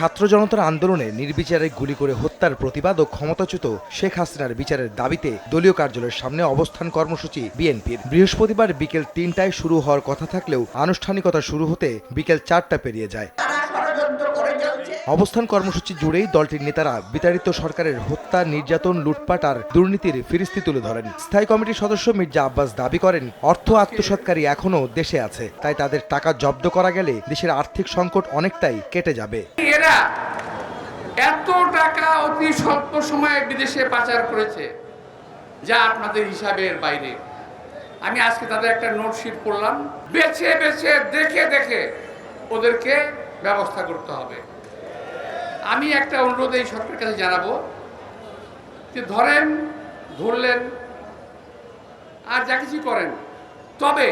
ছাত্র জনতার আন্দোলনে নির্বিচারে গুলি করে হত্যার প্রতিবাদ ও ক্ষমতাচ্যুত শেখ হাসিনার বিচারের দাবিতে দলীয় কার্যালয়ের সামনে অবস্থান কর্মসূচি বিএনপির। বৃহস্পতিবার বিকেল তিনটায় শুরু হওয়ার কথা থাকলেও আনুষ্ঠানিকতা শুরু হতে বিকেল চারটা পেরিয়ে যায়। অবস্থান কর্মসূচি জুড়েই দলটির নেতারা বিতাড়িত সরকারের হত্যা, নির্যাতন, লুটপাট আর দুর্নীতির ফিরিস্তি তুলে ধরেন। স্থায়ী কমিটির সদস্য মির্জা আব্বাস দাবি করেন, অর্থ আত্মসৎকারী এখনও দেশে আছে, তাই তাদের টাকা জব্দ করা গেলে দেশের আর্থিক সংকট অনেকটাই কেটে যাবে। এরা এত টাকা অতি স্বল্প সময়ে বিদেশে পাচার করেছে, যা আপনাদের হিসাবের বাইরে। আমি আজকে তাদের একটা নোটশিট করলাম বেছে বেছে, দেখে দেখে ওদেরকে ব্যবস্থা করতে হবে। আমি একটা অনুরোধ এই সরকারের কাছে জানাব যে ধরেন, ধরলেন আর যা কিছু করেন, তবে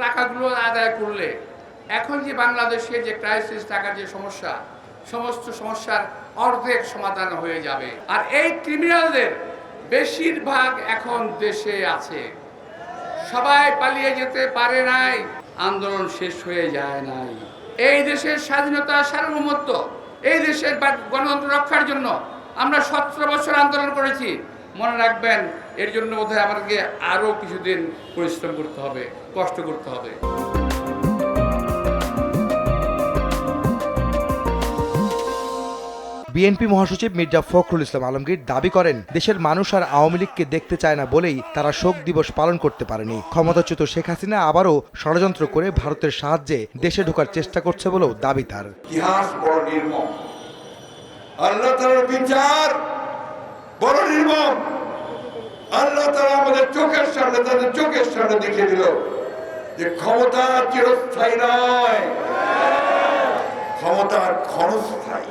টাকাগুলো আদায় করলে এখন যে বাংলাদেশে যে ক্রাইসিস থাকার যে সমস্যা, সমস্ত সমস্যার অর্ধেক সমাধান হয়ে যাবে। আর এই ক্রিমিনালদের বেশিরভাগ এখন দেশে আছে। সবাই পালিয়ে যেতে পারে নাই, আন্দোলন শেষ হয়ে যায় নাই। এই দেশের স্বাধীনতা সার্বভৌমত্ব, এই দেশের গণতন্ত্র রক্ষার জন্য আমরা সতেরো বছর আন্দোলন করেছি। মনে রাখবেন, এর জন্য বোধহয় আমাদেরকে আরও কিছুদিন পরিশ্রম করতে হবে, কষ্ট করতে হবে। বিএনপি মহাসচিব মির্জা ফখরুল ইসলাম আলমগীর দাবি করেন, দেশের মানুষ আর আওয়ামী লীগকে দেখতে চায় না বলেই তারা শোক দিবস পালন করতে পারেনি। ক্ষমতাচ্যুত শেখ হাসিনা আবারও ষড়যন্ত্র করে ভারতের সাহায্যে দেশে ঢোকার চেষ্টা করছে বলেও দাবি তার। ইতিহাস বড় নির্মম। আল্লাহ বিচার বড় নির্মম। আল্লাহ আমাদের চোখের সামনে, তাদের চোখের সামনে দিল যে ক্ষমতা চিরস্থায়ী নয়। ক্ষমতা ক্ষণস্থায়ী।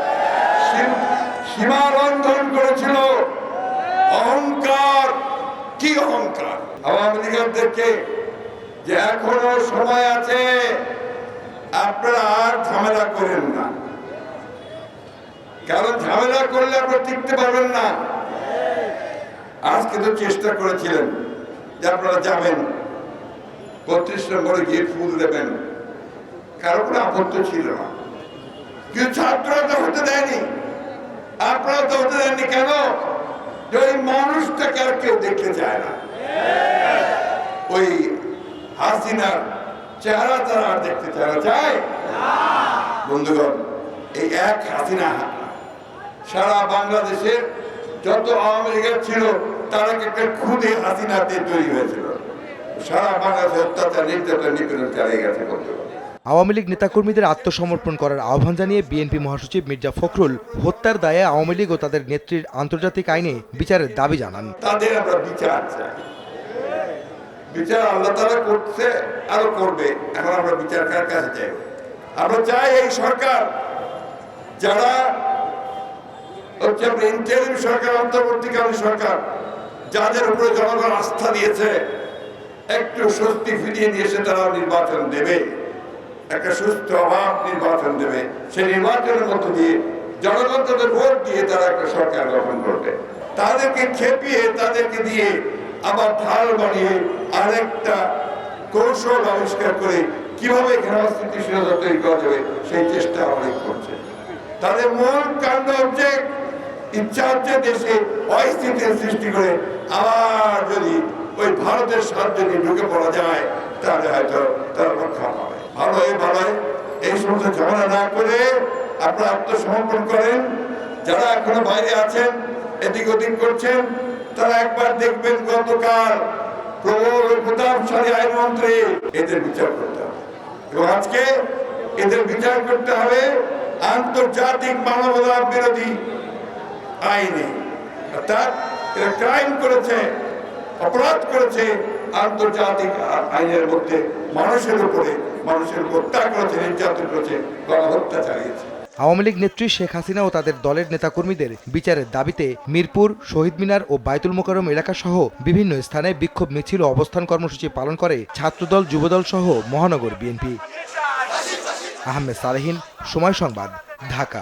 সীম- লঙ্ঘন করেছিল। অহংকার, কি অহংকার? আওয়ামী লীগেরদেরকে যে এখনও সময় আছে, আপনারা আর ঝামেলা করেন না। কারণ ঝামেলা করলে আপনারা টিকতে পারবেন না? আজকে তো চেষ্টা করেছিলেন যে আপনারা যাবেন, বত্রিশ নম্বরে গিয়ে ফুল দেবেন। কারও কোনো আপত্তি ছিল না। কিন্তু ছাত্ররা তো হতে দেয়নি। আপনারা তো হতে দেননি কেন? ওই মানুষটাকে আর কেউ দেখতে চায় না। ওই হাসিনার চেহারা তারা আর দেখতে চায় না। চায়? বন্ধুগণ, এই এক হাসিনা সারা বাংলাদেশের যত আওয়ামী লীগের ছিল, তারা একটা খুদে হাসিনাতে তৈরি হয়েছিল। সারা বাংলাদেশ অত্যাচার, নির্যাতন, নিপীড়ন চালিয়ে গেছে বন্ধুগণ। আওয়ামী লীগ নেতাকর্মীদের আত্মসমর্পণ করার আহ্বান জানিয়ে বিএনপি মহাসচিব মির্জা ফখরুল হত্যার দায়ে আওয়ামী লীগ ও তাদের নেত্রীর আন্তর্জাতিক আইনে বিচারের দাবি জানান। তাদের আমরা বিচার চাই। বিচার আল্লাহ তারা করছে আরও করবে। এখন আমরা বিচার কার কাছে চাই আমরা চাই এই সরকার। যারা হচ্ছে ইন্টারিম সরকার, অন্তর্বর্তীকালীন সরকার, যাদের উপরে জনগণ আস্থা দিয়েছে, একটু স্বস্তি ফিরিয়ে এসে তারা নির্বাচন দেবে। একটা সুস্থ অভাব নির্বাচন দেবে। সেই নির্বাচনের মধ্য দিয়ে জনগণ তাদের ভোট দিয়ে তারা একটা সরকার গঠন করবে। তাদেরকে খেপিয়ে, তাদেরকে দিয়ে আবার ঢাল বানিয়ে আরেকটা কৌশল আবিষ্কার করে কীভাবে এখানে তৈরি করা যাবে, সেই চেষ্টা অনেক করছে। তাদের মূল কাণ্ড হচ্ছে ইচ্ছা হচ্ছে দেশে অস্থিতির সৃষ্টি করে আবার যদি ওই ভারতের সাহায্য নিয়ে ঢুকে পড়া যায়, তাহলে হয়তো তারা রক্ষা পাবে। ভালো হয় ভালো হয় এই সমস্ত ঝামেলা না করে আপনারা আত্মসমর্পণ করেন। যারা এখনও বাইরে আছেন, এদিক ওদিক করছেন, তারা একবার দেখবেন গতকাল প্রবল প্রতাপশালী আইনমন্ত্রী এদের বিচার করতে হবে। এবং আজকে এদের বিচার করতে হবে আন্তর্জাতিক মানবতা বিরোধী আইনে। অর্থাৎ এরা ক্রাইম করেছে। অপরাধ করেছে আন্তর্জাতিক আইনের মধ্যে মানুষের উপরে, মানুষের হত্যা করেছে, নির্যাতন করেছে, গণহত্যা চালিয়েছে। আওয়ামী লীগ নেত্রী শেখ হাসিনা ও তাদের দলের নেতাকর্মীদের বিচারের দাবিতে মিরপুর, শহীদ মিনার ও বাইতুল মোকারম এলাকা সহ বিভিন্ন স্থানে বিক্ষোভ মিছিল ও অবস্থান কর্মসূচি পালন করে ছাত্রদল, যুবদল সহ মহানগর বিএনপি। আহমেদ সালেহিন, সময় সংবাদ, ঢাকা।